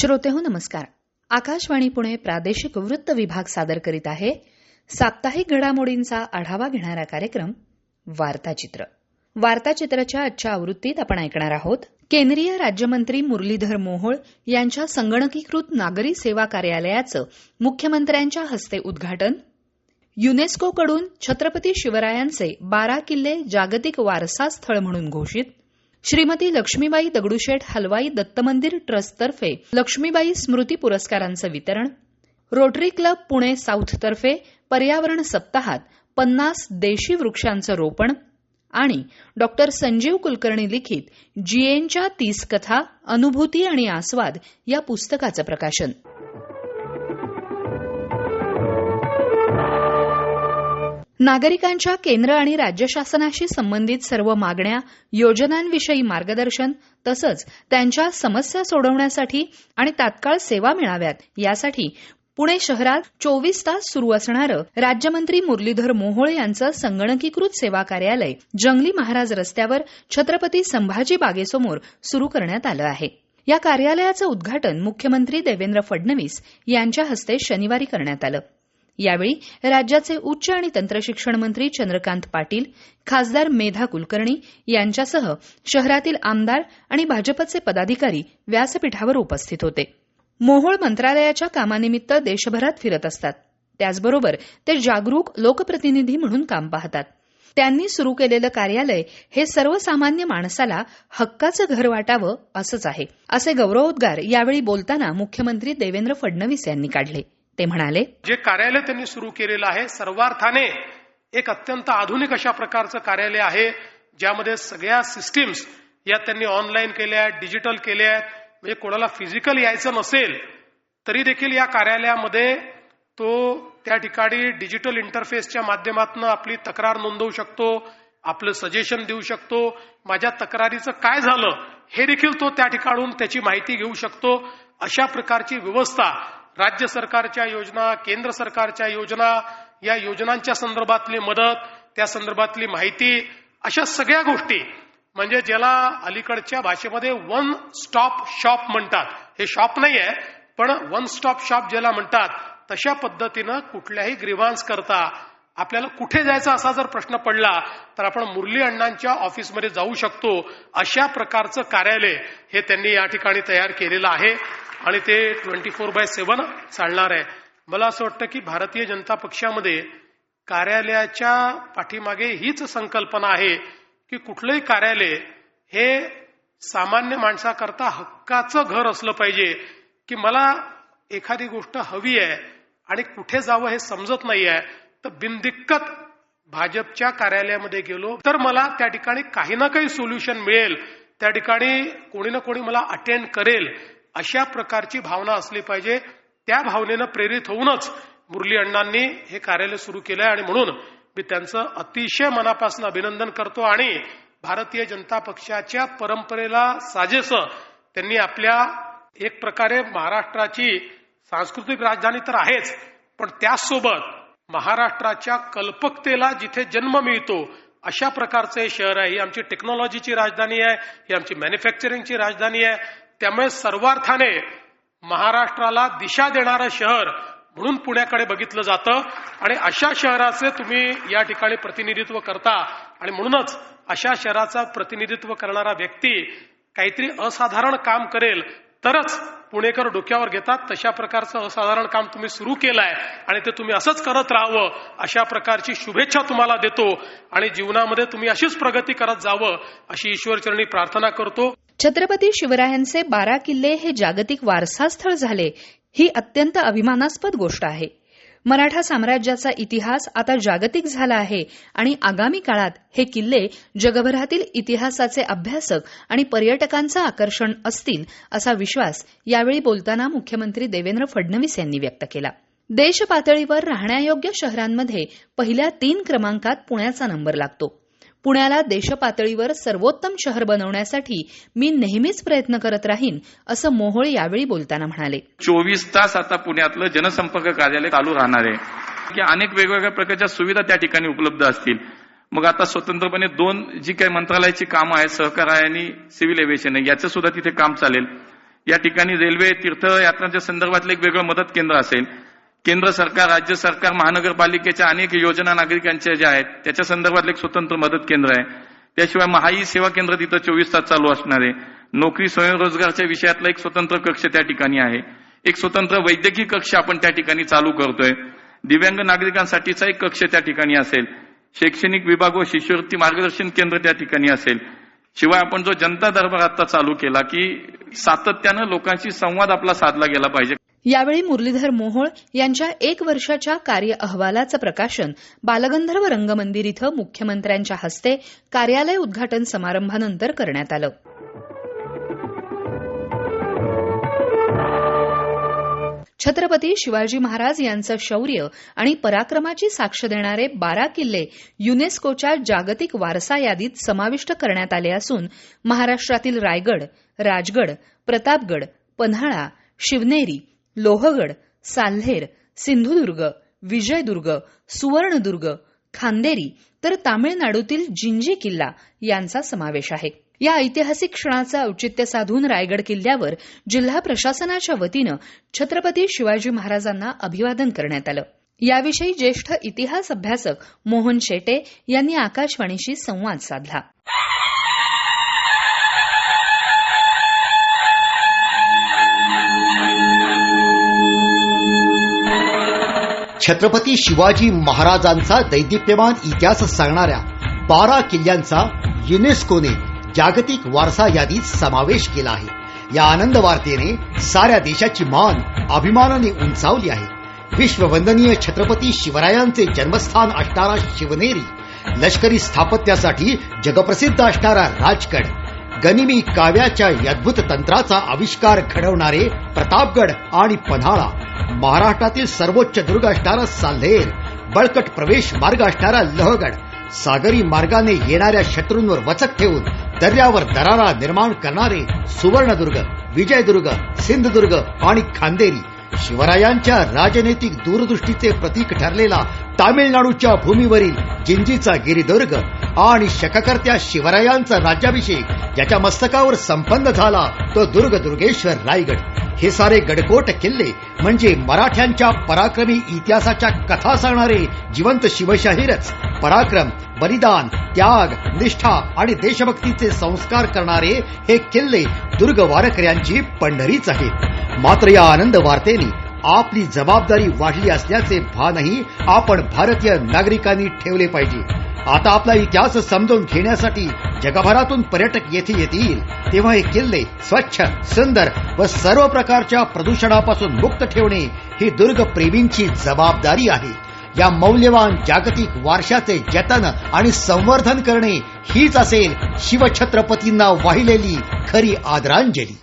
श्रोते हो नमस्कार. आकाशवाणी पुणे प्रादेशिक वृत्त विभाग सादर करीत आहे साप्ताहिक घडामोडींचा आढावा घेणारा कार्यक्रम वार्ताचित्र. वार्ताचित्राच्या आजच्या आवृत्तीत आपण ऐकणार आहोत केंद्रीय राज्यमंत्री मुरलीधर मोहोळ यांच्या संगणकीकृत नागरी सेवा कार्यालयाचं मुख्यमंत्र्यांच्या हस्ते उद्घाटन युनेस्कोकडून छत्रपती शिवरायांचे बारा किल्ले जागतिक वारसा स्थळ म्हणून घोषित श्रीमती लक्ष्मीबाई दगडूशेठ हलवाई दत्तमंदिर ट्रस्टतर्फे लक्ष्मीबाई स्मृती पुरस्कारांचं वितरण रोटरी क्लब पुणे साऊथतर्फे पर्यावरण सप्ताहात पन्नास देशी वृक्षांचं रोपण आणि डॉक्टर संजीव कुलकर्णी लिखित जीएनच्या तीस कथा अनुभूती आणि आस्वाद या पुस्तकाचं प्रकाशन. नागरिकांच्या केंद्र आणि राज्य शासनाशी संबंधित सर्व मागण्या योजनांविषयी मार्गदर्शन तसंच त्यांच्या समस्या सोडवण्यासाठी आणि तात्काळ सेवा मिळाव्यात यासाठी पुणे शहरात चोवीस तास सुरू असणारं राज्यमंत्री मुरलीधर मोहोळ यांचं संगणकीकृत सेवा कार्यालय जंगली महाराज रस्त्यावर छत्रपती संभाजी बागेसमोर सुरू करण्यात आलं आहे. या कार्यालयाचं उद्घाटन मुख्यमंत्री देवेंद्र फडणवीस यांच्या हस्ते शनिवारी करण्यात आलं. यावेळी राज्याचे उच्च आणि तंत्रशिक्षण मंत्री चंद्रकांत पाटील खासदार मेधा कुलकर्णी यांच्यासह शहरातील आमदार आणि भाजपचे पदाधिकारी व्यासपीठावर उपस्थित होते. मोहोळ मंत्रालयाच्या कामानिमित्त देशभरात फिरत असतात. त्याचबरोबर ते जागरूक लोकप्रतिनिधी म्हणून काम पाहतात. त्यांनी सुरू केलेलं कार्यालय हे सर्वसामान्य माणसाला हक्काचं घर वाटावं असंच आहे असे गौरवोद्गार यावेळी बोलताना मुख्यमंत्री देवेंद्र फडणवीस यांनी काढले. ते म्हणाले जे कार्यालय त्यांनी सुरू केलेलं आहे सर्वार्थाने एक अत्यंत आधुनिक अशा प्रकारचं कार्यालय आहे ज्यामध्ये सगळ्या सिस्टीम्स या त्यांनी ऑनलाईन केल्या आहेत डिजिटल केल्या आहेत म्हणजे कोणाला फिजिकल यायचं नसेल तरी देखील या कार्यालयामध्ये तो त्या ठिकाणी डिजिटल इंटरफेसच्या माध्यमातून आपली तक्रार नोंदवू शकतो आपलं सजेशन देऊ शकतो माझ्या तक्रारीचं काय झालं हे देखील तो त्या ठिकाणून त्याची माहिती घेऊ शकतो. अशा प्रकारची व्यवस्था राज्य सरकारच्या योजना केंद्र सरकारच्या योजना या योजनांच्या संदर्भातली मदत त्या संदर्भातली माहिती अशा सगळ्या गोष्टी म्हणजे ज्याला अलीकडच्या भाषेमध्ये वन स्टॉप शॉप म्हणतात. हे शॉप नाही आहे पण वन स्टॉप शॉप ज्याला म्हणतात तशा पद्धतीनं कुठल्याही ग्रीव्हान्स करता आपल्याला कुठे जायचा असा जर प्रश्न पडला तर आपण मुरली अण्णांच्या ऑफिसमध्ये जाऊ शकतो अशा प्रकारचं कार्यालय हे त्यांनी या ठिकाणी तयार केलेलं आहे. आणि ते ट्वेंटी फोर बाय सेव्हन चालणार आहे. मला असं वाटतं की भारतीय जनता पक्षामध्ये कार्यालयाच्या पाठीमागे हीच संकल्पना आहे की कुठलंही कार्यालय हे सामान्य माणसाकरता हक्काचं घर असलं पाहिजे की मला एखादी गोष्ट हवी आहे आणि कुठे जावं हे समजत नाही आहे तर बिनदिक्कत भाजपच्या कार्यालयामध्ये गेलो तर मला त्या ठिकाणी काही ना काही सोल्युशन मिळेल. त्या ठिकाणी कोणी ना कोणी मला अटेंड करेल. अशा प्रकारची भावना असली पाहिजे. त्या भावनेनं प्रेरित होऊनच मुरली अण्णांनी हे कार्यालय सुरू केलं आहे आणि म्हणून मी त्यांचं अतिशय मनापासून अभिनंदन करतो आणि भारतीय जनता पक्षाच्या परंपरेला साजेस त्यांनी आपल्या एक प्रकारे महाराष्ट्राची सांस्कृतिक राजधानी तर आहेच पण त्याचसोबत महाराष्ट्राच्या कल्पकतेला जिथे जन्म मिळतो अशा प्रकारचं हे शहर आहे. ही आमची टेक्नॉलॉजीची राजधानी आहे ही आमची मॅन्युफॅक्चरिंगची राजधानी आहे. त्यामुळे सर्वार्थाने महाराष्ट्राला दिशा देणारं शहर म्हणून पुण्याकडे बघितलं जातं. आणि अशा शहराचे तुम्ही या ठिकाणी प्रतिनिधित्व करता. आणि म्हणूनच अशा शहराचा प्रतिनिधित्व करणारा व्यक्ती काहीतरी असाधारण काम करेल तरच पुणेकर डोक्यावर घेतात. तशा प्रकारचं असाधारण काम तुम्ही सुरू केलंय आणि ते तुम्ही असंच करत राहावं अशा प्रकारची शुभेच्छा तुम्हाला देतो. आणि जीवनामध्ये तुम्ही अशीच प्रगती करत जावं अशी ईश्वरचरणी प्रार्थना करतो. छत्रपती शिवरायांचे बारा किल्ले हे जागतिक वारसास्थळ झाले ही अत्यंत अभिमानास्पद गोष्ट आहे. मराठा साम्राज्याचा इतिहास आता जागतिक झाला आहे आणि आगामी काळात हे किल्ले जगभरातील इतिहासाचे अभ्यासक आणि पर्यटकांचं आकर्षण असतील असा विश्वास यावेळी बोलताना मुख्यमंत्री देवेंद्र फडणवीस यांनी व्यक्त केला. देश पातळीवर राहण्यायोग्य शहरांमध्ये पहिल्या तीन क्रमांकात पुण्याचा नंबर लागतो. पुण्याला देशपातळीवर सर्वोत्तम शहर बनवण्यासाठी मी नेहमीच प्रयत्न करत राहीन असं मोहोळ यावेळी बोलताना म्हणाले. चोवीस तास आता पुण्यातलं जनसंपर्क कार्यालय चालू राहणार आहे. की अनेक वेगवेगळ्या प्रकारच्या सुविधा त्या ठिकाणी उपलब्ध असतील. मग आता स्वतंत्रपणे दोन जी काही मंत्रालयाची कामं आहेत सहकार आहे आणि सिव्हिल एव्हिएशन आहे याचं सुद्धा तिथे काम चालेल. या ठिकाणी रेल्वे तीर्थयात्रांच्या संदर्भातलं एक वेगळं मदत केंद्र असेल. केंद्र सरकार राज्य सरकार महानगरपालिकेच्या अनेक योजना नागरिकांच्या ज्या आहेत त्याच्या संदर्भातलं एक स्वतंत्र मदत केंद्र आहे. त्याशिवाय महाई सेवा केंद्र तिथं चोवीस तास चालू असणार आहे. नोकरी स्वयंरोजगारच्या विषयातला एक स्वतंत्र कक्ष त्या ठिकाणी आहे. एक स्वतंत्र वैद्यकीय कक्ष आपण त्या ठिकाणी चालू करतोय. दिव्यांग नागरिकांसाठीचा एक कक्ष त्या ठिकाणी असेल. शैक्षणिक विभाग व शिष्यवृत्ती मार्गदर्शन केंद्र त्या ठिकाणी असेल. शिवाय आपण जो जनता दरबार आता चालू केला की सातत्यानं लोकांशी संवाद आपला साधला गेला पाहिजे. यावेळी मुरलीधर मोहोळ यांच्या एक वर्षाच्या कार्य अहवालाचं प्रकाशन बालगंधर्व रंगमंदिर इथं मुख्यमंत्र्यांच्या हस्ते कार्यालय उद्घाटन समारंभानंतर करण्यात आलं. छत्रपती शिवाजी महाराज यांचं शौर्य आणि पराक्रमाची साक्ष देणारे बारा किल्ले युनेस्कोच्या जागतिक वारसा यादीत समाविष्ट करण्यात आले असून महाराष्ट्रातील रायगड राजगड प्रतापगड पन्हाळा शिवनेरी लोहगड साल्हेर सिंधुदुर्ग विजयदुर्ग सुवर्णदुर्ग खांदेरी तर तामिळनाडूतील जिंजी किल्ला यांचा समावेश आहे. या ऐतिहासिक क्षणाचं औचित्य साधून रायगड किल्ल्यावर जिल्हा प्रशासनाच्या वतीनं छत्रपती शिवाजी महाराजांना अभिवादन करण्यात आलं. याविषयी ज्येष्ठ इतिहास अभ्यासक मोहन शेटे यांनी आकाशवाणीशी संवाद साधला. छत्रपती शिवाजी महाराजांचा दैदिप्यमान इतिहास सांगणाऱ्या बारा किल्ल्यांचा युनेस्कोने जागतिक वारसा यादीत समावेश केला आहे. या आनंद वार्तेने साऱ्या देशाची मान अभिमानाने उंचावली आहे. विश्ववंदनीय छत्रपती शिवरायांचे जन्मस्थान असणारा शिवनेरी लष्करी स्थापत्यासाठी जगप्रसिद्ध असणारा राजगड गनिमी काव्याच्या अद्भुत तंत्राचा आविष्कार घडवणारे प्रतापगड आणि पन्हाळा महाराष्ट्रातील सर्वोच्च दुर्ग असणारा साल्हेर बळकट प्रवेश मार्ग असणारा लहगड सागरी मार्गाने येणाऱ्या शत्रूंवर वचक ठेवून दर्यावर दरारा निर्माण करणारे सुवर्णदुर्ग विजयदुर्ग सिंधुदुर्ग आणि खांदेरी शिवरायांच्या राजनैतिक दूरदृष्टीचे प्रतीक ठरलेला तामिळनाडूच्या भूमीवरील जिंजीचा गिरिदुर्ग आणि शककर्त्या शिवरायांचा राज्याभिषेक ज्याच्या मस्तकावर संपन्न झाला तो दुर्ग दुर्गेश्वर रायगड. हे सारे गडकोट किल्ले म्हणजे मराठ्यांच्या पराक्रमी इतिहासाच्या कथा सांगणारे जिवंत शिवशाहीरच. पराक्रम बलिदान त्याग निष्ठा आणि देशभक्तीचे संस्कार करणारे हे किल्ले दुर्ग वारकऱ्यांची पंढरीच आहेत. मात्र या आनंद वार्तेने आपली जबाबदारी वाढली असल्याचे भानही आपण भारतीय नागरिकांनी ठेवले पाहिजे. आता आपला इतिहास समजून घेण्यासाठी जगभरातून पर्यटक येथे येतील. तेव्हा हे किल्ले स्वच्छ सुंदर व सर्व प्रकारच्या प्रदूषणापासून मुक्त ठेवणे ही दुर्ग प्रेमींची जबाबदारी आहे. या मौल्यवान जागतिक वारशाचे जतन आणि संवर्धन करणे हीच असेल शिवछत्रपतींना वाहिलेली खरी आदरांजली.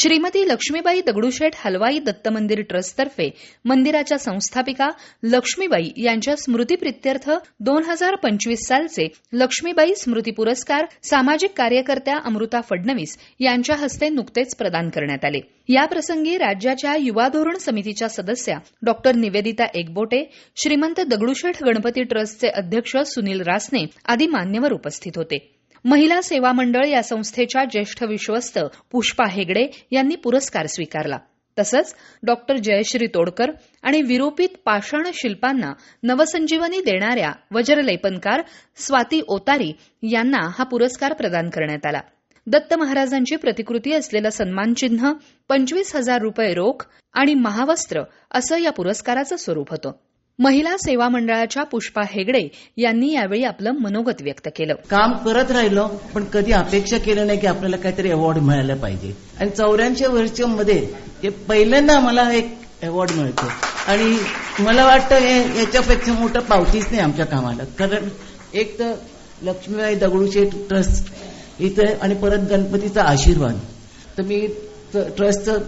श्रीमती लक्ष्मीबाई दगडूशेठ हलवाई दत्त मंदिर ट्रस्टतर्फे मंदिराच्या संस्थापिका लक्ष्मीबाई यांच्या स्मृतीप्रित्यर्थ दोन हजार पंचवीस सालचे लक्ष्मीबाई स्मृती पुरस्कार सामाजिक कार्यकर्त्या अमृता फडणवीस यांच्या हस्ते नुकतेच प्रदान करण्यात आले. याप्रसंगी राज्याच्या युवा धोरण समितीच्या सदस्या डॉक्टर निवेदिता एकबोटे श्रीमंत दगडूशेठ गणपती ट्रस्टचे अध्यक्ष सुनील रासने आदी मान्यवर उपस्थित होते. महिला सेवा मंडळ या संस्थेच्या ज्येष्ठ विश्वस्त पुष्पा हेगडे यांनी पुरस्कार स्वीकारला. तसंच डॉक्टर जयश्री तोडकर आणि विरोपित पाषाण शिल्पांना नवसंजीवनी देणाऱ्या वज्रलेपनकार स्वाती ओतारी यांना हा पुरस्कार प्रदान करण्यात आला. दत्त महाराजांची प्रतिकृती असलेलं सन्मानचिन्ह पंचवीस हजार रुपये रोख आणि महावस्त्र असं या पुरस्काराचं स्वरूप होतं. महिला सेवा मंडळाच्या पुष्पा हेगडे यांनी यावेळी आपलं मनोगत व्यक्त केलं. काम करत राहिलो पण कधी अपेक्षा केलं नाही की आपल्याला काहीतरी अवॉर्ड मिळायला पाहिजे. आणि चौऱ्याऐंशी वर्षामध्ये हे पहिल्यांदा मला एक अवॉर्ड मिळतो. आणि मला वाटतं हे याच्यापेक्षा मोठं पावतीच नाही आमच्या कामाला. कारण एक तर लक्ष्मीबाई दगडूशेठ ट्रस्ट इथं आणि परत गणपतीचा आशीर्वाद. तर मी ट्रस्टचं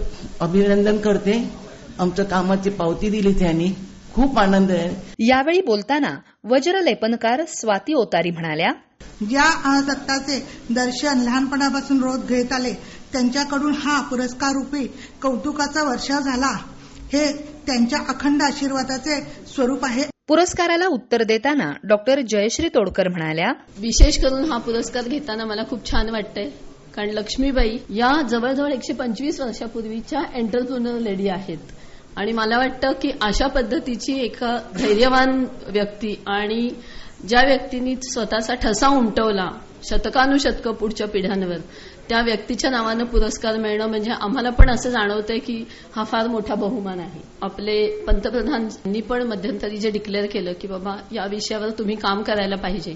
अभिनंदन करते. आमच्या कामाची पावती दिली त्यांनी. खूप आनंद आहे. यावेळी बोलताना वज्रलेपनकार स्वाती ओतारी म्हणाल्या ज्या दत्ताचे दर्शन लहानपणापासून रोज घेत आले त्यांच्याकडून हा पुरस्कार रूपी कौतुकाचा वर्षाव झाला. हे त्यांच्या अखंड आशीर्वादाचे स्वरूप आहे. पुरस्काराला उत्तर देताना डॉक्टर जयश्री तोडकर म्हणाल्या विशेष करून हा पुरस्कार घेताना मला खूप छान वाटतंय. कारण लक्ष्मीबाई या जवळजवळ एकशे पंचवीस वर्षापूर्वीच्या एंटरप्रुनर लेडी आहेत. आणि मला वाटतं की अशा पद्धतीची एक धैर्यवान व्यक्ती आणि ज्या व्यक्तींनी स्वतःचा ठसा उमटवला शतकानुशतकं पुढच्या पिढ्यांवर त्या व्यक्तीच्या नावानं पुरस्कार मिळणं म्हणजे आम्हाला पण असं जाणवतंय की हा फार मोठा बहुमान आहे. आपले पंतप्रधानांनी पण मध्यंतरी जे डिक्लेअर केलं की बाबा या विषयावर तुम्ही काम करायला पाहिजे.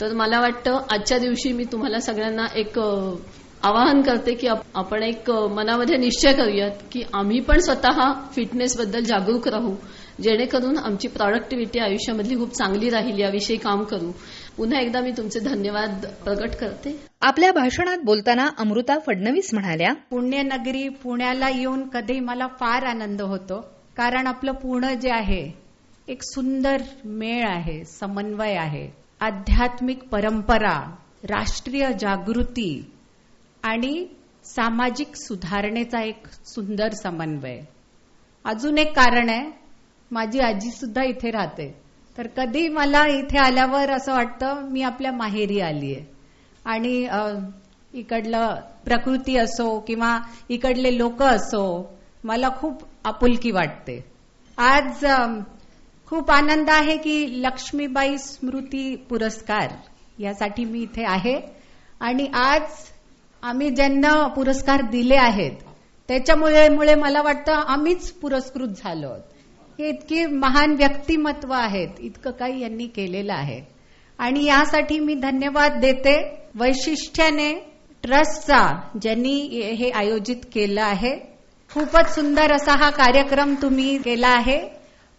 तर मला वाटतं आजच्या दिवशी मी तुम्हाला सगळ्यांना एक आवाहन करते की आप- आपण एक मनामध्ये निश्चय करूयात की आम्ही पण स्वतः फिटनेसबद्दल जागरूक राहू जेणेकरून आमची प्रॉडक्टिव्हिटी आयुष्यामधली खूप चांगली राहील याविषयी काम करू. पुन्हा एकदा मी तुमचे धन्यवाद प्रकट करते. आपल्या भाषणात बोलताना अमृता फडणवीस म्हणाल्या पुण्यनगरी पुण्याला येऊन कधी मला फार आनंद होतो कारण आपलं पुणे जे आहे एक सुंदर मेळ आहे समन्वय आहे. आध्यात्मिक परंपरा राष्ट्रीय जागृती आणि सामाजिक सुधारणेचा एक सुंदर समन्वय. अजून एक कारण आहे माझी आजी सुद्धा इथे राहते. तर कधी मला इथे आल्यावर असं वाटतं मी आपल्या माहेरी आली आहे आणि इकडलं प्रकृती असो किंवा इकडले लोक असो मला खूप आपुलकी वाटते. आज खूप आनंद आहे की लक्ष्मीबाई स्मृती पुरस्कार यासाठी मी इथे आहे. आणि आज आम्ही ज्यांना पुरस्कार दिले आहेत त्याच्यामुळे मुळे मला वाटतं आम्हीच पुरस्कृत झालो आहोत. हे इतकी महान व्यक्तिमत्व आहेत इतकं काही यांनी केलेलं आहे. आणि यासाठी मी धन्यवाद देते वैशिष्ट्याने ट्रस्टचा ज्यांनी हे आयोजित केलं आहे. खूपच सुंदर असा हा कार्यक्रम तुम्ही केला आहे.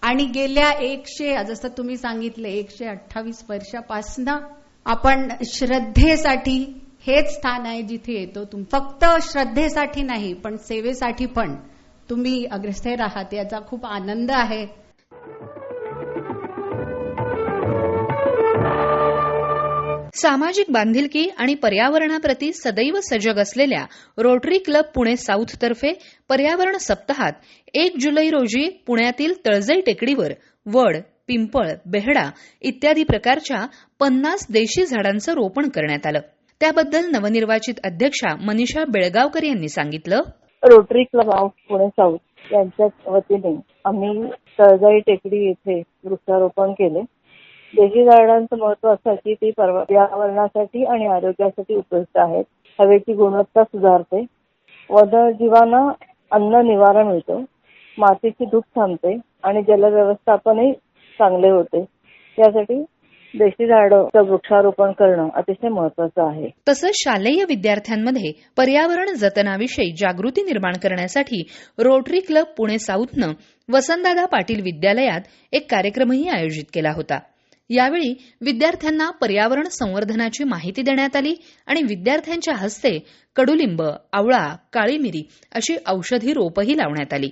आणि गेल्या एकशे जसं तुम्ही सांगितलं एकशे अठ्ठावीस वर्षापासनं आपण श्रद्धेसाठी हेच स्थान आहे जिथे येतो. तुम फक्त श्रद्धेसाठी नाही पण सेवेसाठी पण. तुम्ही अग्रस्थर आहात याचा खूप आनंद आहे. सामाजिक बांधिलकी आणि पर्यावरणाप्रती सदैव सजग असलेल्या रोटरी क्लब पुणे साऊथ तर्फे पर्यावरण सप्ताहात एक जुलै रोजी पुण्यातील तळजई टेकडीवर वड पिंपळ बेहडा इत्यादी प्रकारच्या पन्नास देशी झाडांचं रोपण करण्यात आलं. त्याबद्दल नवनिर्वाचित अध्यक्षा मनीषा बेळगावकर यांनी सांगितलं. Rotary club of Pune south यांच्या वतीने आम्ही तळजाई टेकडी येथे वृक्षारोपण केले. देशी झाडांचं महत्त्व असं की ती पर्यावरणासाठी आणि आरोग्यासाठी उपयुक्त आहेत. हवेची गुणवत्ता सुधारते. वनजीवांना अन्न निवारा मिळतो. मातीची धूप थांबते आणि जलव्यवस्थापनही चांगले होते. त्यासाठी देशी झाडं वृक्षारोपण करणं अतिशय महत्वाचं आहे. तसंच शालेय विद्यार्थ्यांमध्ये पर्यावरण जतनाविषयी जागृती निर्माण करण्यासाठी रोटरी क्लब पुणे साऊथनं वसंतदादा पाटील विद्यालयात एक कार्यक्रमही आयोजित केला होता. यावेळी विद्यार्थ्यांना पर्यावरण संवर्धनाची माहिती देण्यात आली आणि विद्यार्थ्यांच्या हस्ते कडुलिंब आवळा काळी मिरी अशी औषधी रोपही लावण्यात आली.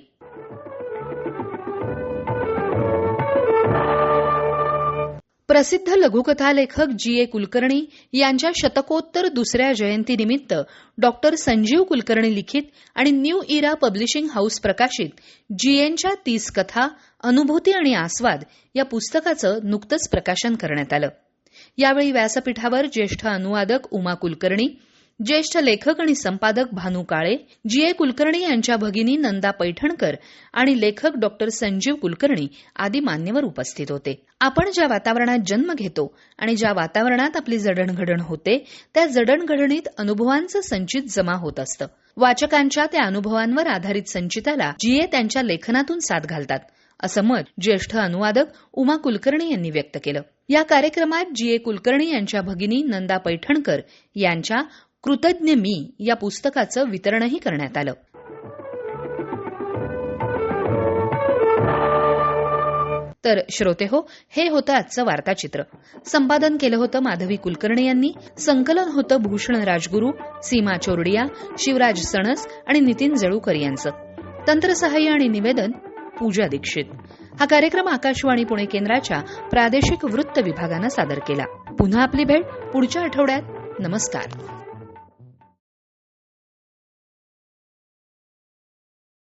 प्रसिद्ध लघुकथा लेखक जी ए कुलकर्णी यांच्या शतकोत्तर दुसऱ्या जयंतीनिमित्त डॉक्टर संजीव कुलकर्णी लिखित आणि न्यू इरा पब्लिशिंग हाऊस प्रकाशित जीएनच्या तीस कथा अनुभूती आणि आस्वाद या पुस्तकाचं नुकतंच प्रकाशन करण्यात आलं. यावेळी व्यासपीठावर ज्येष्ठ अनुवादक उमा कुलकर्णी ज्येष्ठ लेखक आणि संपादक भानू काळे जी. ए. कुलकर्णी यांच्या भगिनी नंदा पैठणकर आणि लेखक डॉक्टर संजीव कुलकर्णी आदी मान्यवर उपस्थित होते. आपण ज्या वातावरणात जन्म घेतो आणि ज्या वातावरणात आपली जडणघडण होते त्या जडणघडणीत अनुभवांचं संचित जमा होत असतं. वाचकांच्या त्या अनुभवांवर आधारित संचिताला जीए त्यांच्या लेखनातून साथ घालतात असं मत ज्येष्ठ अनुवादक उमा कुलकर्णी यांनी व्यक्त केलं. या कार्यक्रमात जी. ए. कुलकर्णी यांच्या भगिनी नंदा पैठणकर यांच्या कृतज्ञ मी या पुस्तकाचं वितरणही करण्यात आलं. तर श्रोते हो हे होतं आजचं वार्ताचित्र. संपादन केलं होतं माधवी कुलकर्णी यांनी संकलन होतं भूषण राजगुरू सीमा चोरडिया शिवराज सणस आणि नितीन जळूकर यांचं. तंत्रसहाय्य आणि निवेदन पूजा दीक्षित. हा कार्यक्रम आकाशवाणी पुणे केंद्राच्या प्रादेशिक वृत्त विभागानं सादर केला. पुन्हा आपली भेट पुढच्या आठवड्यात. नमस्कार.